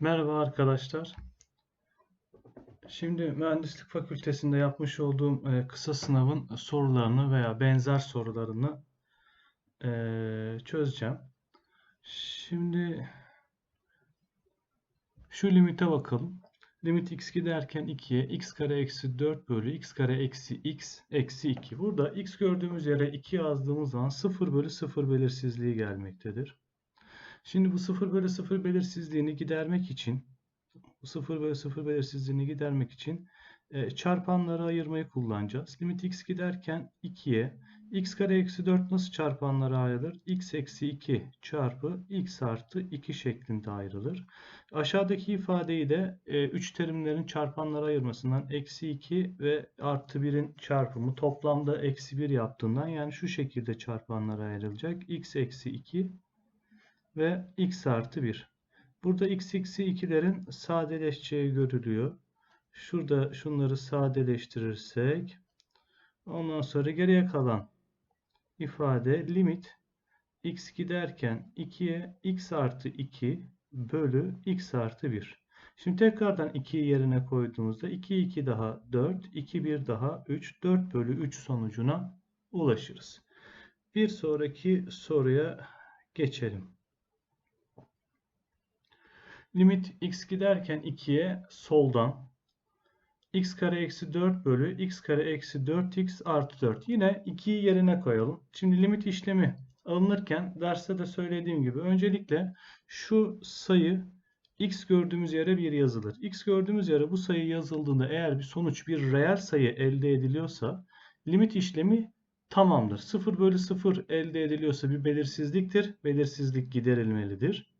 Merhaba arkadaşlar. Şimdi mühendislik fakültesinde yapmış olduğum e, kısa sınavın sorularını veya benzer sorularını e, çözeceğim. Şimdi şu limite bakalım. Limit x giderken 2'ye x kare eksi 4 bölü x kare eksi x eksi 2. Burada x gördüğümüz yere 2 yazdığımız zaman 0 bölü 0 belirsizliği gelmektedir. Şimdi bu 0 bölü 0 belirsizliğini gidermek için bu 0 bölü 0 belirsizliğini gidermek için e, çarpanları ayırmayı kullanacağız. Limit x giderken 2'ye x kare eksi 4 nasıl çarpanlara ayrılır? x eksi 2 çarpı x artı 2 şeklinde ayrılır. Aşağıdaki ifadeyi de 3 e, terimlerin çarpanlara ayırmasından eksi 2 ve artı 1'in çarpımı toplamda eksi 1 yaptığından yani şu şekilde çarpanlara ayrılacak. x eksi 2 ve x artı 1. Burada x eksi 2'lerin sadeleşeceği görülüyor. Şurada şunları sadeleştirirsek ondan sonra geriye kalan ifade limit x giderken 2'ye x artı 2 bölü x artı 1. Şimdi tekrardan 2'yi yerine koyduğumuzda 2 2 daha 4, 2 1 daha 3, 4 bölü 3 sonucuna ulaşırız. Bir sonraki soruya geçelim. Limit x giderken 2'ye soldan x kare eksi 4 bölü x kare eksi 4x artı 4. Yine 2'yi yerine koyalım. Şimdi limit işlemi alınırken derste de söylediğim gibi öncelikle şu sayı x gördüğümüz yere bir yazılır. x gördüğümüz yere bu sayı yazıldığında eğer bir sonuç bir reel sayı elde ediliyorsa limit işlemi tamamdır. 0 bölü 0 elde ediliyorsa bir belirsizliktir. Belirsizlik giderilmelidir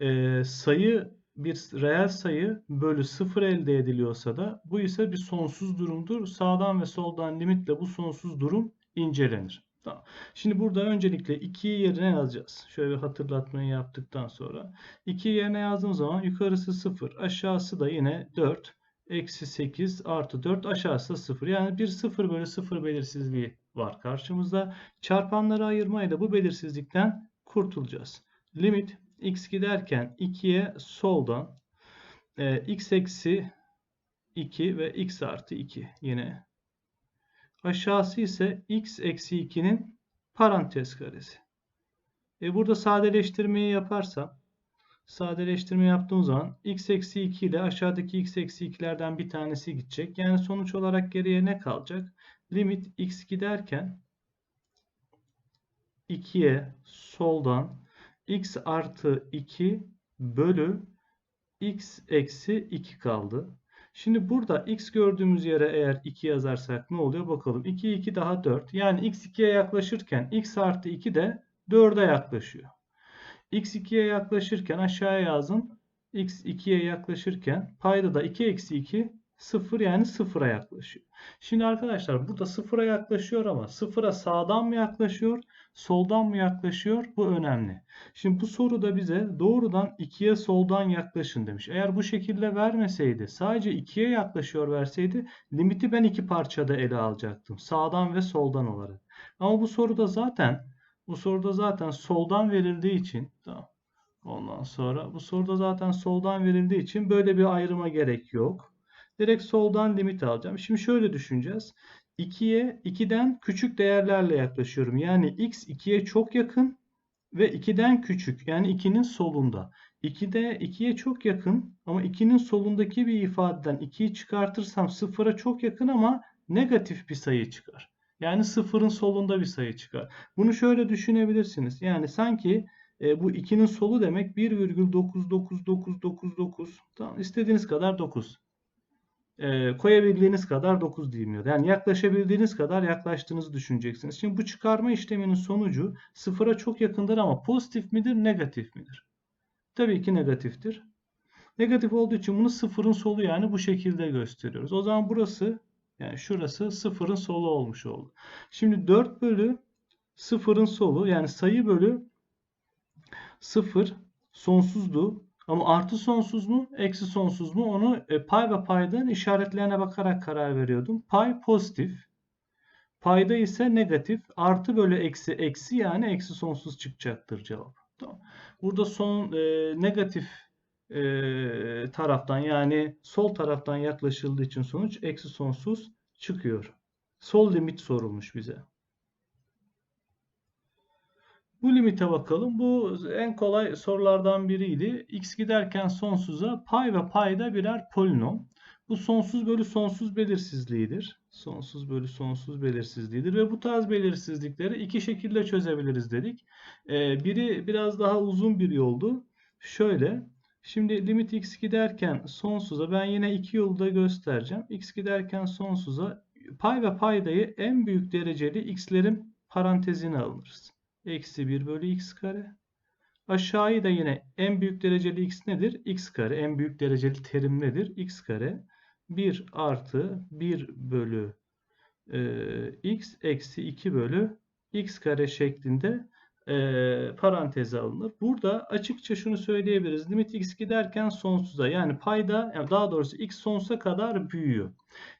e, sayı bir reel sayı bölü 0 elde ediliyorsa da bu ise bir sonsuz durumdur. Sağdan ve soldan limitle bu sonsuz durum incelenir. Tamam. Şimdi burada öncelikle 2'yi yerine yazacağız. Şöyle bir hatırlatmayı yaptıktan sonra. 2'yi yerine yazdığım zaman yukarısı 0. Aşağısı da yine 4. Eksi 8 artı 4 aşağısı 0. Yani bir 0 bölü 0 belirsizliği var karşımızda. Çarpanları ayırmayla bu belirsizlikten kurtulacağız. Limit x giderken 2'ye soldan e, x eksi 2 ve x artı 2 yine. Aşağısı ise x eksi 2'nin parantez karesi. E burada sadeleştirmeyi yaparsam sadeleştirme yaptığım zaman x eksi 2 ile aşağıdaki x eksi 2'lerden bir tanesi gidecek. Yani sonuç olarak geriye ne kalacak? Limit x giderken 2'ye soldan x artı 2 bölü x eksi 2 kaldı. Şimdi burada x gördüğümüz yere eğer 2 yazarsak ne oluyor bakalım. 2 2 daha 4. Yani x 2'ye yaklaşırken x artı 2 de 4'e yaklaşıyor. x 2'ye yaklaşırken aşağıya yazın. x 2'ye yaklaşırken payda da 2 eksi 2 0 yani 0'a yaklaşıyor. Şimdi arkadaşlar burada 0'a yaklaşıyor ama 0'a sağdan mı yaklaşıyor, soldan mı yaklaşıyor? Bu önemli. Şimdi bu soruda bize doğrudan 2'ye soldan yaklaşın demiş. Eğer bu şekilde vermeseydi, sadece 2'ye yaklaşıyor verseydi limiti ben iki parçada ele alacaktım. Sağdan ve soldan olarak. Ama bu soruda zaten bu soruda zaten soldan verildiği için tamam. Ondan sonra bu soruda zaten soldan verildiği için böyle bir ayrıma gerek yok. Direkt soldan limit alacağım. Şimdi şöyle düşüneceğiz. 2'ye 2'den küçük değerlerle yaklaşıyorum. Yani x 2'ye çok yakın ve 2'den küçük. Yani 2'nin solunda. 2'de 2'ye çok yakın ama 2'nin solundaki bir ifadeden 2'yi çıkartırsam 0'a çok yakın ama negatif bir sayı çıkar. Yani 0'ın solunda bir sayı çıkar. Bunu şöyle düşünebilirsiniz. Yani sanki e, bu 2'nin solu demek 1,99999. Tamam istediğiniz kadar 9 e, koyabildiğiniz kadar 9 diyeyim Yani yaklaşabildiğiniz kadar yaklaştığınızı düşüneceksiniz. Şimdi bu çıkarma işleminin sonucu sıfıra çok yakındır ama pozitif midir, negatif midir? Tabii ki negatiftir. Negatif olduğu için bunu sıfırın solu yani bu şekilde gösteriyoruz. O zaman burası yani şurası sıfırın solu olmuş oldu. Şimdi 4 bölü sıfırın solu yani sayı bölü sıfır sonsuzdu. Ama artı sonsuz mu, eksi sonsuz mu onu e, pay ve paydan işaretlerine bakarak karar veriyordum. Pay pozitif. Payda ise negatif. Artı bölü eksi eksi yani eksi sonsuz çıkacaktır cevap. Tamam. Burada son e, negatif e, taraftan yani sol taraftan yaklaşıldığı için sonuç eksi sonsuz çıkıyor. Sol limit sorulmuş bize. Bu limite bakalım. Bu en kolay sorulardan biriydi. X giderken sonsuza pay ve payda birer polinom. Bu sonsuz bölü sonsuz belirsizliğidir. Sonsuz bölü sonsuz belirsizliğidir ve bu tarz belirsizlikleri iki şekilde çözebiliriz dedik. Ee, biri biraz daha uzun bir yoldu. Şöyle. Şimdi limit x giderken sonsuza ben yine iki yolda göstereceğim. x giderken sonsuza pay ve paydayı en büyük dereceli x'lerin parantezine alırız. Eksi 1 bölü x kare. Aşağıyı da yine en büyük dereceli x nedir? x kare. En büyük dereceli terim nedir? x kare. 1 artı 1 bölü e, x eksi 2 bölü x kare şeklinde e, paranteze alınır. Burada açıkça şunu söyleyebiliriz. Limit x giderken sonsuza yani payda daha doğrusu x sonsuza kadar büyüyor.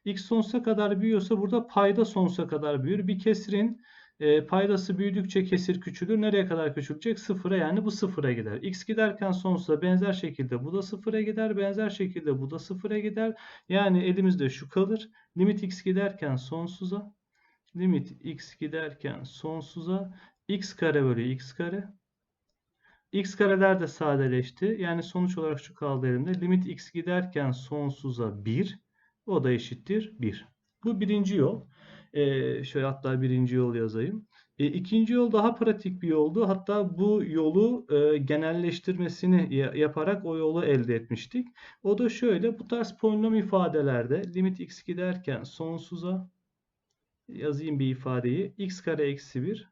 x sonsuza kadar büyüyorsa burada payda sonsuza kadar büyür. Bir kesirin e, paydası büyüdükçe kesir küçülür. Nereye kadar küçülecek? Sıfıra yani bu sıfıra gider. X giderken sonsuza benzer şekilde bu da sıfıra gider. Benzer şekilde bu da sıfıra gider. Yani elimizde şu kalır. Limit x giderken sonsuza. Limit x giderken sonsuza. x kare bölü x kare. x kareler de sadeleşti. Yani sonuç olarak şu kaldı elimde. Limit x giderken sonsuza 1. O da eşittir 1. Bu birinci yol. E, şöyle hatta birinci yol yazayım. E, ikinci yol daha pratik bir yoldu. Hatta bu yolu e, genelleştirmesini yaparak o yolu elde etmiştik. O da şöyle bu tarz polinom ifadelerde limit x giderken sonsuza yazayım bir ifadeyi. x kare eksi 1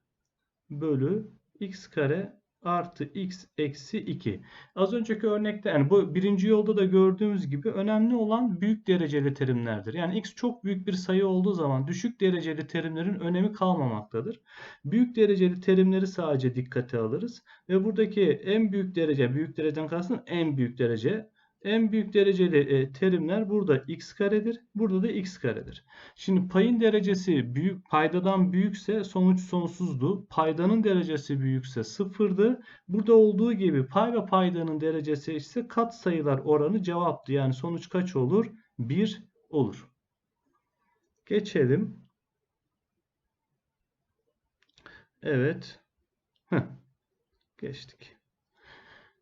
bölü x kare artı x eksi 2. Az önceki örnekte yani bu birinci yolda da gördüğümüz gibi önemli olan büyük dereceli terimlerdir. Yani x çok büyük bir sayı olduğu zaman düşük dereceli terimlerin önemi kalmamaktadır. Büyük dereceli terimleri sadece dikkate alırız. Ve buradaki en büyük derece, büyük dereceden kastım en büyük derece en büyük dereceli e, terimler burada x karedir. Burada da x karedir. Şimdi payın derecesi büyük paydadan büyükse sonuç sonsuzdu. Paydanın derecesi büyükse sıfırdı. Burada olduğu gibi pay ve paydanın derecesi ise kat sayılar oranı cevaptı. Yani sonuç kaç olur? 1 olur. Geçelim. Evet. Heh. Geçtik.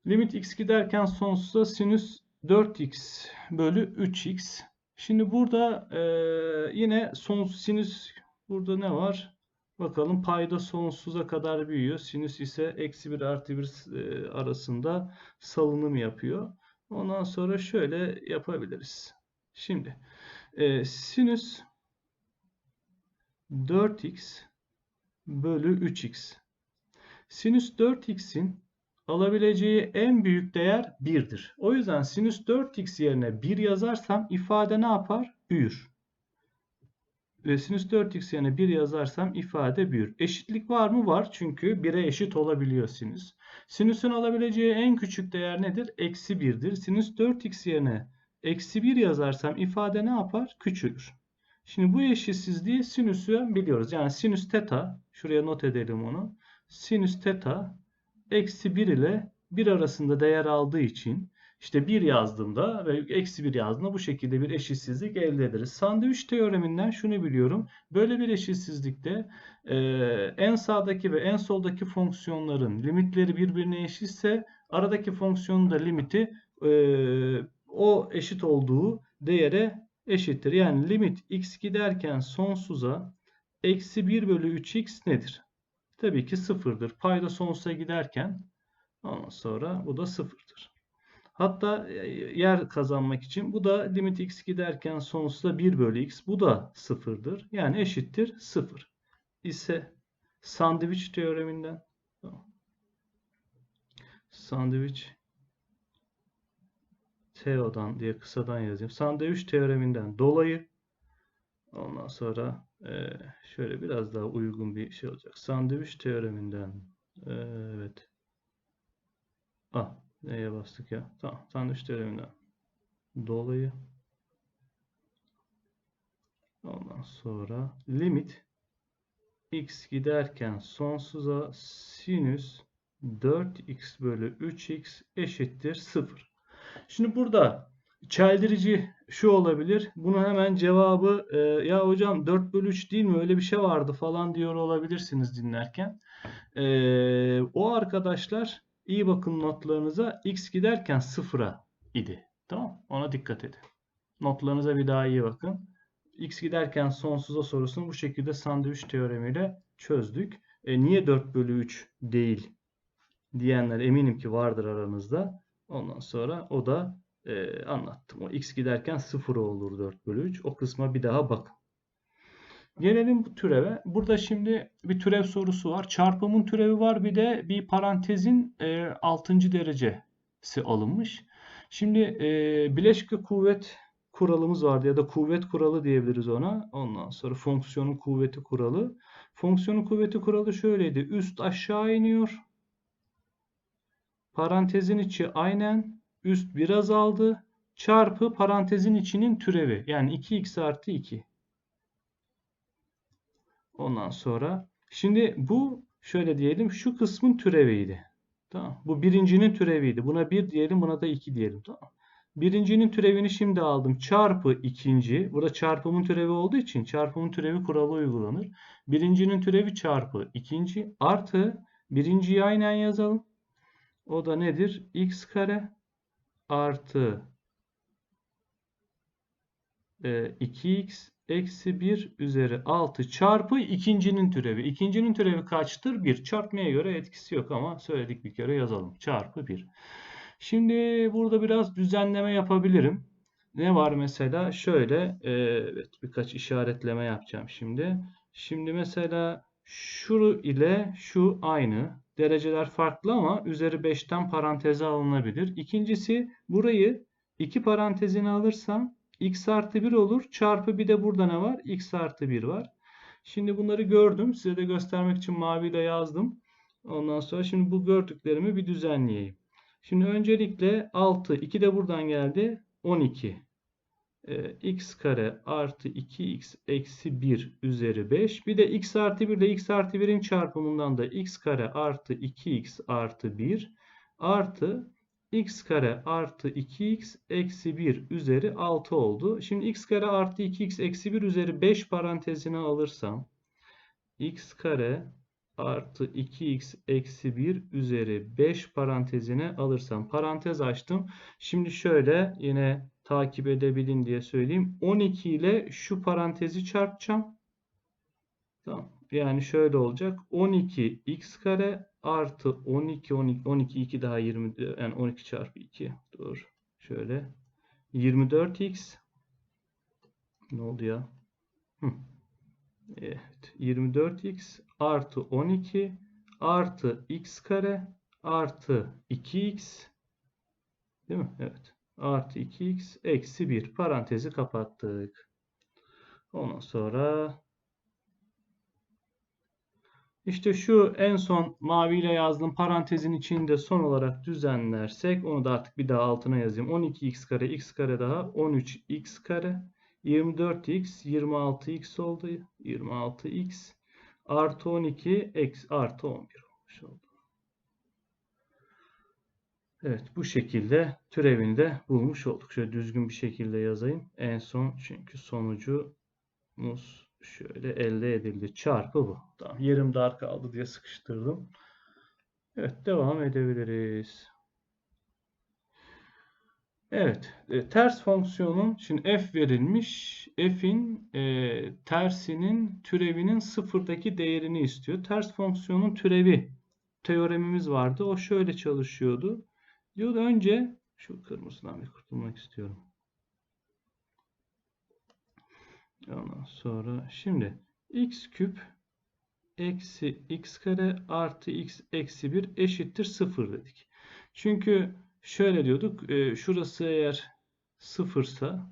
Limit x giderken sonsuza sinüs 4x bölü 3x. Şimdi burada e, yine son sinüs burada ne var? Bakalım payda sonsuza kadar büyüyor. Sinüs ise eksi 1 artı 1 e, arasında salınım yapıyor. Ondan sonra şöyle yapabiliriz. Şimdi e, sinüs 4x bölü 3x. Sinüs 4x'in alabileceği en büyük değer 1'dir. O yüzden sinüs 4x yerine 1 yazarsam ifade ne yapar? Büyür. Ve sinüs 4x yerine 1 yazarsam ifade büyür. Eşitlik var mı? Var. Çünkü 1'e eşit olabiliyor sinüs. Sinüsün alabileceği en küçük değer nedir? Eksi 1'dir. Sinüs 4x yerine eksi 1 yazarsam ifade ne yapar? Küçülür. Şimdi bu eşitsizliği sinüsü biliyoruz. Yani sinüs teta, şuraya not edelim onu. Sinüs teta eksi 1 ile 1 arasında değer aldığı için işte 1 yazdığımda ve eksi 1 yazdığımda bu şekilde bir eşitsizlik elde ederiz. Sandviç teoreminden şunu biliyorum. Böyle bir eşitsizlikte e, en sağdaki ve en soldaki fonksiyonların limitleri birbirine eşitse aradaki fonksiyonun da limiti e, o eşit olduğu değere eşittir. Yani limit x giderken sonsuza eksi 1 bölü 3x nedir? Tabii ki sıfırdır. Payda sonsuza giderken ondan sonra bu da sıfırdır. Hatta e, yer kazanmak için bu da limit x giderken sonsuza 1 bölü x bu da sıfırdır. Yani eşittir sıfır ise sandviç teoreminden sandviç Teo'dan diye kısadan yazayım. Sandviç teoreminden dolayı ondan sonra ee, şöyle biraz daha uygun bir şey olacak. Sandviç teoreminden ee, evet. Ah, neye bastık ya? Tamam, sandviç teoreminden dolayı ondan sonra limit x giderken sonsuza sinüs 4x bölü 3x eşittir 0. Şimdi burada çeldirici şu olabilir. Bunu hemen cevabı e, ya hocam 4 bölü 3 değil mi öyle bir şey vardı falan diyor olabilirsiniz dinlerken. E, o arkadaşlar iyi bakın notlarınıza x giderken sıfıra idi. Tamam Ona dikkat edin. Notlarınıza bir daha iyi bakın. X giderken sonsuza sorusunu bu şekilde sandviç teoremiyle çözdük. E, niye 4 bölü 3 değil diyenler eminim ki vardır aranızda. Ondan sonra o da e, anlattım. O x giderken 0 olur 4 bölü 3. O kısma bir daha bakın. Gelelim bu türeve. Burada şimdi bir türev sorusu var. Çarpımın türevi var. Bir de bir parantezin e, 6. derecesi alınmış. Şimdi e, bileşke kuvvet kuralımız vardı ya da kuvvet kuralı diyebiliriz ona. Ondan sonra fonksiyonun kuvveti kuralı. Fonksiyonun kuvveti kuralı şöyleydi. Üst aşağı iniyor. Parantezin içi aynen. Üst bir azaldı. Çarpı parantezin içinin türevi. Yani 2x artı 2. Ondan sonra şimdi bu şöyle diyelim şu kısmın türeviydi. Tamam. Bu birincinin türeviydi. Buna 1 diyelim buna da 2 diyelim. Tamam. Birincinin türevini şimdi aldım. Çarpı ikinci. Burada çarpımın türevi olduğu için çarpımın türevi kuralı uygulanır. Birincinin türevi çarpı ikinci artı birinciyi aynen yazalım. O da nedir? x kare artı e, 2x eksi 1 üzeri 6 çarpı ikincinin türevi. İkincinin türevi kaçtır? 1. Çarpmaya göre etkisi yok ama söyledik bir kere yazalım. Çarpı 1. Şimdi burada biraz düzenleme yapabilirim. Ne var mesela? Şöyle evet birkaç işaretleme yapacağım şimdi. Şimdi mesela şu ile şu aynı. Dereceler farklı ama üzeri 5'ten paranteze alınabilir. İkincisi burayı iki parantezine alırsam x artı 1 olur. Çarpı bir de burada ne var? x artı 1 var. Şimdi bunları gördüm. Size de göstermek için maviyle yazdım. Ondan sonra şimdi bu gördüklerimi bir düzenleyeyim. Şimdi öncelikle 6. 2 de buradan geldi. 12. Ee, x kare artı 2x eksi 1 üzeri 5. Bir de x artı 1 ile x artı 1'in çarpımından da x kare artı 2x artı 1 artı x kare artı 2x eksi 1 üzeri 6 oldu. Şimdi x kare artı 2x eksi 1 üzeri 5 parantezine alırsam x kare artı 2x eksi 1 üzeri 5 parantezine alırsam parantez açtım. Şimdi şöyle yine takip edebilin diye söyleyeyim. 12 ile şu parantezi çarpacağım. Tamam. Yani şöyle olacak. 12 x kare artı 12 12 12 2 daha 20 yani 12 çarpı 2 dur şöyle 24x ne oldu ya Hı. evet 24x artı 12 artı x kare artı 2x değil mi evet artı 2x eksi 1 parantezi kapattık ondan sonra işte şu en son maviyle yazdığım parantezin içinde son olarak düzenlersek onu da artık bir daha altına yazayım. 12x kare x kare daha 13x kare 24x 26x oldu. 26x artı 12 x artı 11 olmuş oldu. Evet bu şekilde türevini de bulmuş olduk. Şöyle düzgün bir şekilde yazayım. En son çünkü sonucumuz şöyle elde edildi. Çarpı bu. Tamam. Yerim dar kaldı diye sıkıştırdım. Evet devam edebiliriz. Evet. E, ters fonksiyonun şimdi f verilmiş. f'in e, tersinin türevinin sıfırdaki değerini istiyor. Ters fonksiyonun türevi teoremimiz vardı. O şöyle çalışıyordu. Diyordu önce şu kırmızıdan bir kurtulmak istiyorum. Ondan sonra şimdi x küp eksi x kare artı x eksi 1 eşittir 0 dedik. Çünkü şöyle diyorduk. E, şurası eğer sıfırsa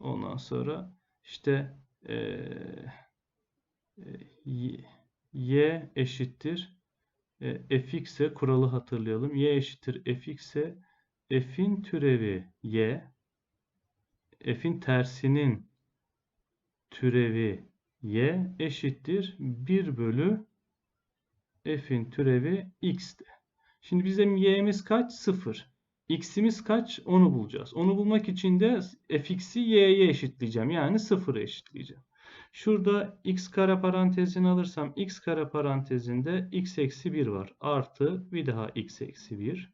ondan sonra işte e, e, y eşittir e, fx'e kuralı hatırlayalım. y eşittir fx'e f'in türevi y f'in tersinin türevi y eşittir 1 bölü f'in türevi x'ti. Şimdi bizim y'miz kaç? 0. x'imiz kaç? Onu bulacağız. Onu bulmak için de fx'i y'ye eşitleyeceğim. Yani 0'a eşitleyeceğim. Şurada x kare parantezini alırsam x kare parantezinde x eksi 1 var. Artı bir daha x eksi 1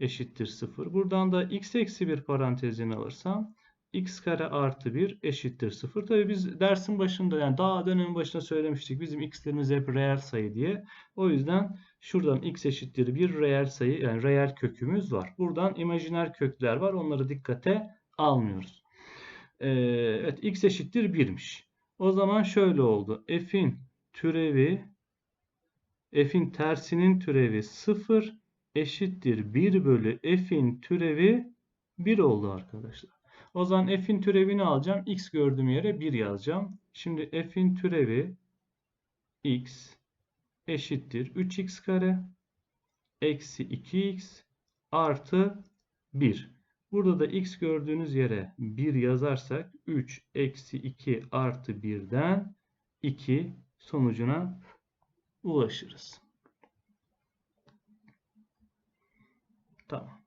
eşittir 0. Buradan da x eksi 1 parantezini alırsam x kare artı 1 eşittir 0. Tabi biz dersin başında yani daha dönemin başında söylemiştik. Bizim x'lerimiz hep reel sayı diye. O yüzden şuradan x eşittir 1 reel sayı yani reel kökümüz var. Buradan imajiner kökler var. Onları dikkate almıyoruz. Ee, evet x eşittir 1'miş. O zaman şöyle oldu. F'in türevi F'in tersinin türevi 0 eşittir 1 bölü F'in türevi 1 oldu arkadaşlar. O zaman F'in türevini alacağım. X gördüğüm yere 1 yazacağım. Şimdi F'in türevi X eşittir 3X kare eksi 2X artı 1. Burada da X gördüğünüz yere 1 yazarsak 3 eksi 2 artı 1'den 2 sonucuna ulaşırız. Tamam.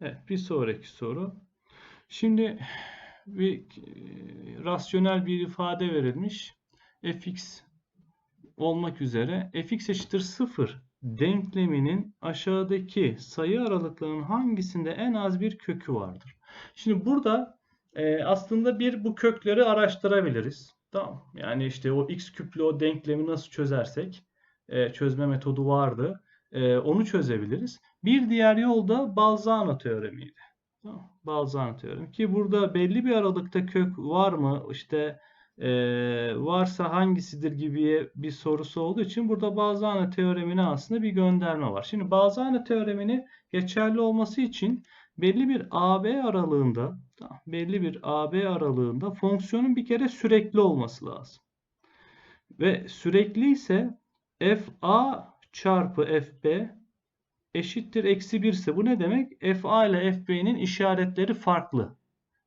Evet, bir sonraki soru. Şimdi bir e, rasyonel bir ifade verilmiş. fx olmak üzere fx eşittir 0 denkleminin aşağıdaki sayı aralıklarının hangisinde en az bir kökü vardır? Şimdi burada e, aslında bir bu kökleri araştırabiliriz. Tamam. Yani işte o x küplü o denklemi nasıl çözersek e, çözme metodu vardı. E, onu çözebiliriz. Bir diğer yol da Balzano teoremiydi. Tamam. Balzano teoremi ki burada belli bir aralıkta kök var mı? İşte e, varsa hangisidir gibi bir sorusu olduğu için burada Balzano teoremine aslında bir gönderme var. Şimdi Balzano teoremini geçerli olması için belli bir AB aralığında belli bir AB aralığında fonksiyonun bir kere sürekli olması lazım. Ve sürekli ise fa çarpı fb eşittir eksi 1 ise bu ne demek? fa ile fb'nin işaretleri farklı.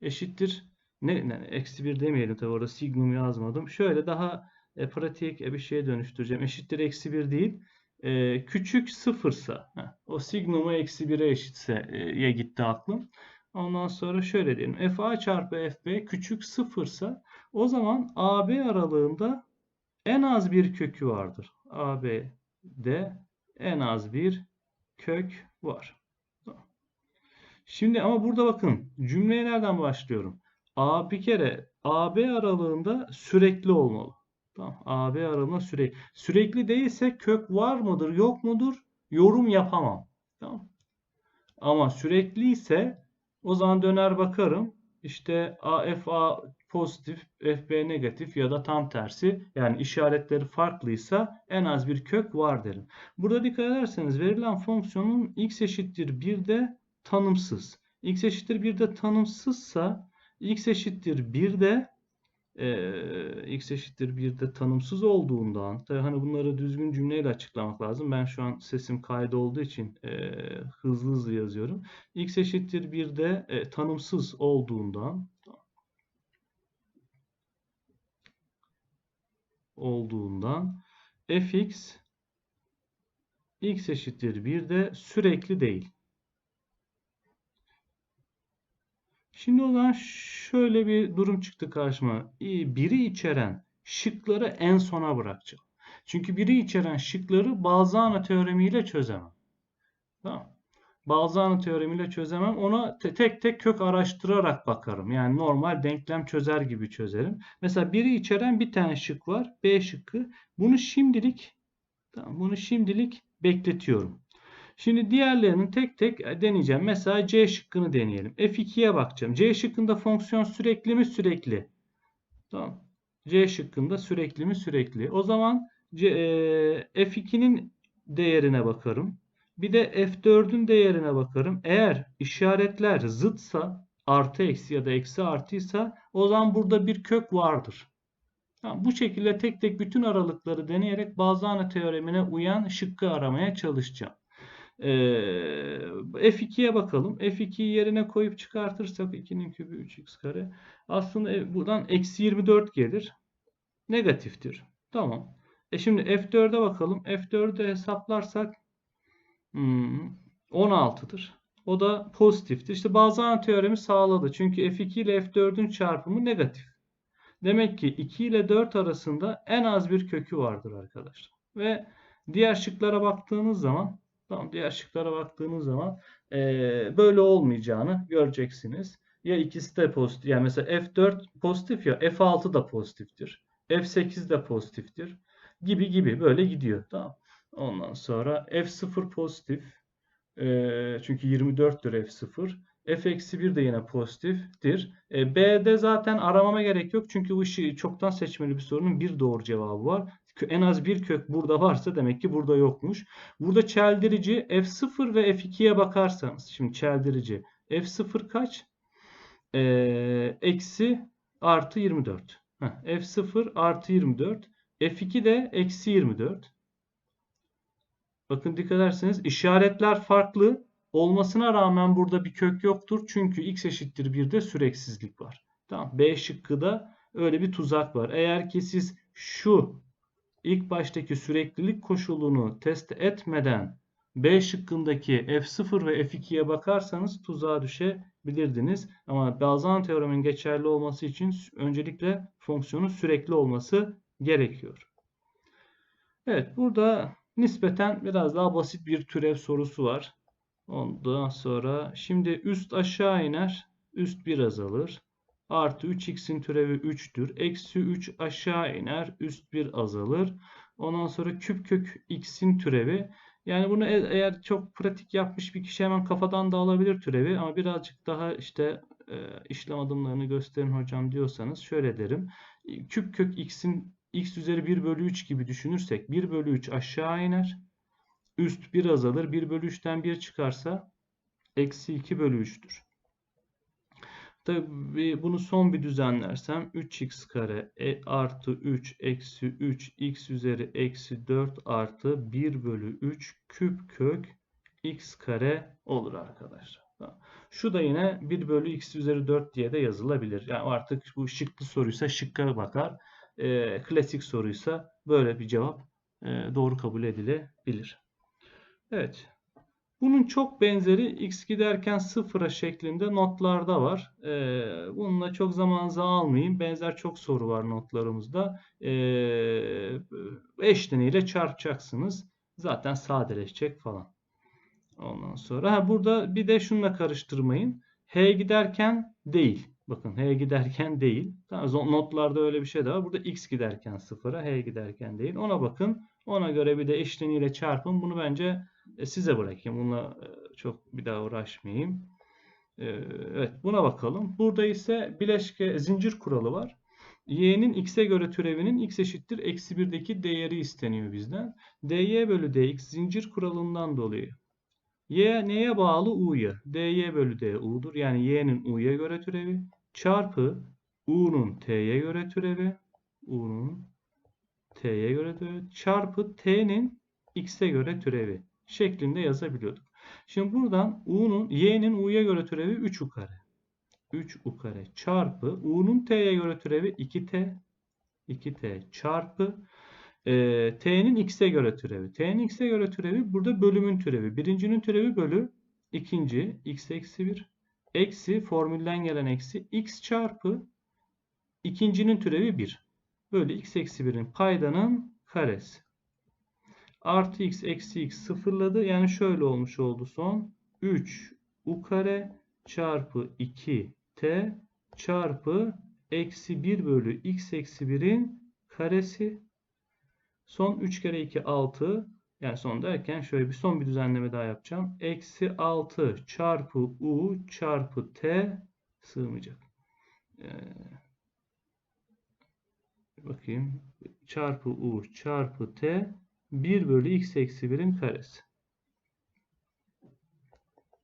Eşittir ne, ne eksi 1 demeyelim tabi orada signum yazmadım. Şöyle daha e, pratik bir şeye dönüştüreceğim. Eşittir eksi 1 değil. E, küçük sıfırsa heh, o signumu eksi 1'e eşitse e, ye gitti aklım. Ondan sonra şöyle diyelim. fa çarpı fb küçük sıfırsa o zaman ab aralığında en az bir kökü vardır. ab'de en az bir kök var. Şimdi ama burada bakın cümleye nereden başlıyorum? A bir kere AB aralığında sürekli olmalı. Tamam. AB aralığında sürekli. Sürekli değilse kök var mıdır yok mudur yorum yapamam. Tamam. Ama sürekli ise o zaman döner bakarım. İşte AFA pozitif, FB negatif ya da tam tersi yani işaretleri farklıysa en az bir kök var derim. Burada dikkat ederseniz verilen fonksiyonun x eşittir 1'de tanımsız. x eşittir 1'de tanımsızsa x eşittir 1'de e, x eşittir 1'de tanımsız olduğundan tabi hani bunları düzgün cümleyle açıklamak lazım. Ben şu an sesim kaydı olduğu için e, hızlı hızlı yazıyorum. x eşittir 1'de e, tanımsız olduğundan olduğundan fx x eşittir 1'de sürekli değil. Şimdi o zaman şöyle bir durum çıktı karşıma. Biri içeren şıkları en sona bırakacağım. Çünkü biri içeren şıkları Balzano teoremiyle çözemem. Tamam. Balzano teoremiyle çözemem. Ona tek tek kök araştırarak bakarım. Yani normal denklem çözer gibi çözerim. Mesela biri içeren bir tane şık var. B şıkkı. Bunu şimdilik tamam, bunu şimdilik bekletiyorum. Şimdi diğerlerini tek tek deneyeceğim. Mesela C şıkkını deneyelim. F2'ye bakacağım. C şıkkında fonksiyon sürekli mi? Sürekli. Tamam. C şıkkında sürekli mi? Sürekli. O zaman C, e, F2'nin değerine bakarım. Bir de F4'ün değerine bakarım. Eğer işaretler zıtsa artı eksi ya da eksi artıysa o zaman burada bir kök vardır. Tamam, bu şekilde tek tek bütün aralıkları deneyerek Balzano teoremine uyan şıkkı aramaya çalışacağım. Ee, F2'ye bakalım. F2'yi yerine koyup çıkartırsak 2'nin kübü 3x kare. Aslında e, buradan eksi 24 gelir. Negatiftir. Tamam. E şimdi F4'e bakalım. F4'e hesaplarsak hmm, 16'dır. O da pozitiftir. İşte Balzan teoremi sağladı. Çünkü F2 ile F4'ün çarpımı negatif. Demek ki 2 ile 4 arasında en az bir kökü vardır arkadaşlar. Ve diğer şıklara baktığınız zaman tamam diğer şıklara baktığınız zaman eee, böyle olmayacağını göreceksiniz. Ya ikisi de pozitif. Yani mesela F4 pozitif ya F6 da pozitiftir. F8 de pozitiftir. Gibi gibi böyle gidiyor. Tamam. Ondan sonra F0 pozitif. Eee, çünkü 24'tür F0. F-1 de yine pozitiftir. E, B'de zaten aramama gerek yok. Çünkü bu işi çoktan seçmeli bir sorunun bir doğru cevabı var. En az bir kök burada varsa demek ki burada yokmuş. Burada çeldirici F0 ve F2'ye bakarsanız. Şimdi çeldirici F0 kaç? Ee, eksi artı 24. Heh, F0 artı 24. F2 de eksi 24. Bakın dikkat ederseniz işaretler farklı olmasına rağmen burada bir kök yoktur. Çünkü x eşittir 1'de süreksizlik var. Tamam. B şıkkıda öyle bir tuzak var. Eğer ki siz şu ilk baştaki süreklilik koşulunu test etmeden B şıkkındaki F0 ve F2'ye bakarsanız tuzağa düşebilirdiniz. Ama Balzan teoremin geçerli olması için öncelikle fonksiyonun sürekli olması gerekiyor. Evet burada nispeten biraz daha basit bir türev sorusu var. Ondan sonra şimdi üst aşağı iner. Üst 1 azalır. Artı 3x'in türevi 3'tür. Eksi 3 aşağı iner. Üst 1 azalır. Ondan sonra küp kök x'in türevi. Yani bunu e- eğer çok pratik yapmış bir kişi hemen kafadan da alabilir türevi. Ama birazcık daha işte e, işlem adımlarını gösterin hocam diyorsanız şöyle derim. Küp kök x'in x üzeri 1 bölü 3 gibi düşünürsek 1 bölü 3 aşağı iner. Üst 1 azalır. 1 bölü 3'ten 1 çıkarsa eksi 2 bölü 3'tür. Tabii bunu son bir düzenlersem 3x kare e, artı 3 eksi 3 x üzeri eksi 4 artı 1 bölü 3 küp kök x kare olur arkadaşlar. Şu da yine 1 bölü x üzeri 4 diye de yazılabilir. Yani artık bu şıklı soruysa şıkka bakar. E, klasik soruysa böyle bir cevap e, doğru kabul edilebilir. Evet. Bunun çok benzeri x giderken sıfıra şeklinde notlarda var. Ee, bununla çok zamanınızı almayayım. Benzer çok soru var notlarımızda. Ee, eşleniyle çarpacaksınız. Zaten sadeleşecek falan. Ondan sonra ha, burada bir de şununla karıştırmayın. H giderken değil. Bakın H giderken değil. Tamam, notlarda öyle bir şey de var. Burada x giderken sıfıra, H giderken değil. Ona bakın. Ona göre bir de eşleniyle çarpın. Bunu bence e, size bırakayım. Bununla e, çok bir daha uğraşmayayım. E, evet buna bakalım. Burada ise bileşke zincir kuralı var. y'nin x'e göre türevinin x eşittir eksi 1'deki değeri isteniyor bizden. dy bölü dx zincir kuralından dolayı. y neye bağlı? u'ya. dy bölü d u'dur. Yani y'nin u'ya göre türevi çarpı u'nun t'ye göre türevi u'nun t'ye göre türevi çarpı t'nin x'e göre türevi şeklinde yazabiliyorduk. Şimdi buradan u'nun y'nin u'ya göre türevi 3u kare. 3u kare çarpı u'nun t'ye göre türevi 2t 2t çarpı e, t'nin x'e göre türevi. T'nin x'e göre türevi burada bölümün türevi. Birincinin türevi bölü ikinci x eksi 1 eksi formülden gelen eksi x çarpı ikincinin türevi 1 bölü x eksi 1'in paydanın karesi artı x eksi x sıfırladı. Yani şöyle olmuş oldu son. 3 u kare çarpı 2 t çarpı eksi 1 bölü x eksi 1'in karesi. Son 3 kere 2 6. Yani son derken şöyle bir son bir düzenleme daha yapacağım. Eksi 6 çarpı u çarpı t sığmayacak. Ee, bakayım. Çarpı u çarpı t 1 bölü x eksi 1'in karesi.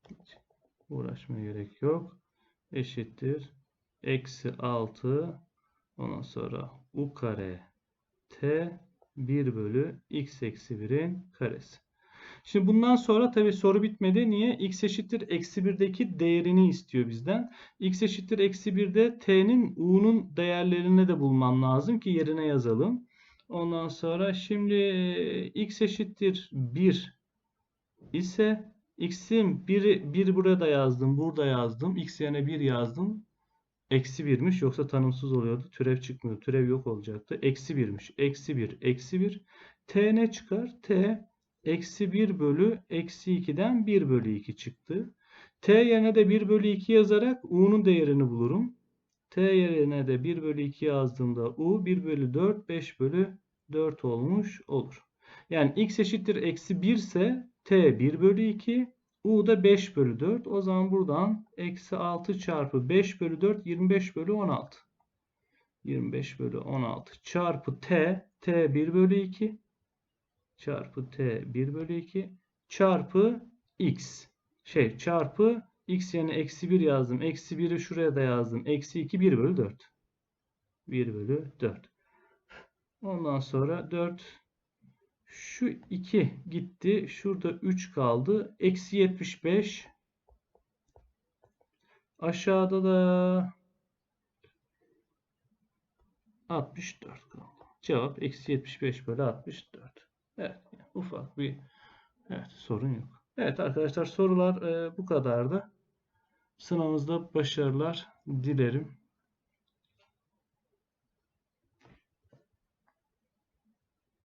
Hiç uğraşmaya gerek yok. Eşittir. Eksi 6 ondan sonra u kare t 1 bölü x eksi 1'in karesi. Şimdi bundan sonra tabi soru bitmedi. Niye? x eşittir eksi 1'deki değerini istiyor bizden. x eşittir eksi 1'de t'nin u'nun değerlerini de bulmam lazım ki yerine yazalım. Ondan sonra şimdi x eşittir 1 ise x'in 1'i 1 burada yazdım. Burada yazdım. x yerine 1 yazdım. Eksi 1'miş. Yoksa tanımsız oluyordu. Türev çıkmıyordu. Türev yok olacaktı. Eksi 1'miş. Eksi 1. Eksi 1. T ne çıkar? T eksi 1 bölü eksi 2'den 1 bölü 2 çıktı. T yerine de 1 bölü 2 yazarak U'nun değerini bulurum. T yerine de 1 bölü 2 yazdığımda U 1 bölü 4 5 bölü 4 olmuş olur. Yani x eşittir eksi 1 ise T 1 bölü 2 U da 5 bölü 4. O zaman buradan eksi 6 çarpı 5 bölü 4 25 bölü 16. 25 bölü 16 çarpı T T 1 bölü 2 çarpı T 1 bölü 2 çarpı X şey çarpı X yerine eksi 1 yazdım. Eksi 1'i şuraya da yazdım. Eksi 2 1 bölü 4. 1 bölü 4. Ondan sonra 4 şu 2 gitti. Şurada 3 kaldı. Eksi 75. Aşağıda da 64 kaldı. Cevap eksi 75 bölü 64. Evet. ufak bir evet, sorun yok. Evet arkadaşlar sorular e, bu kadardı. Sınavınızda başarılar dilerim.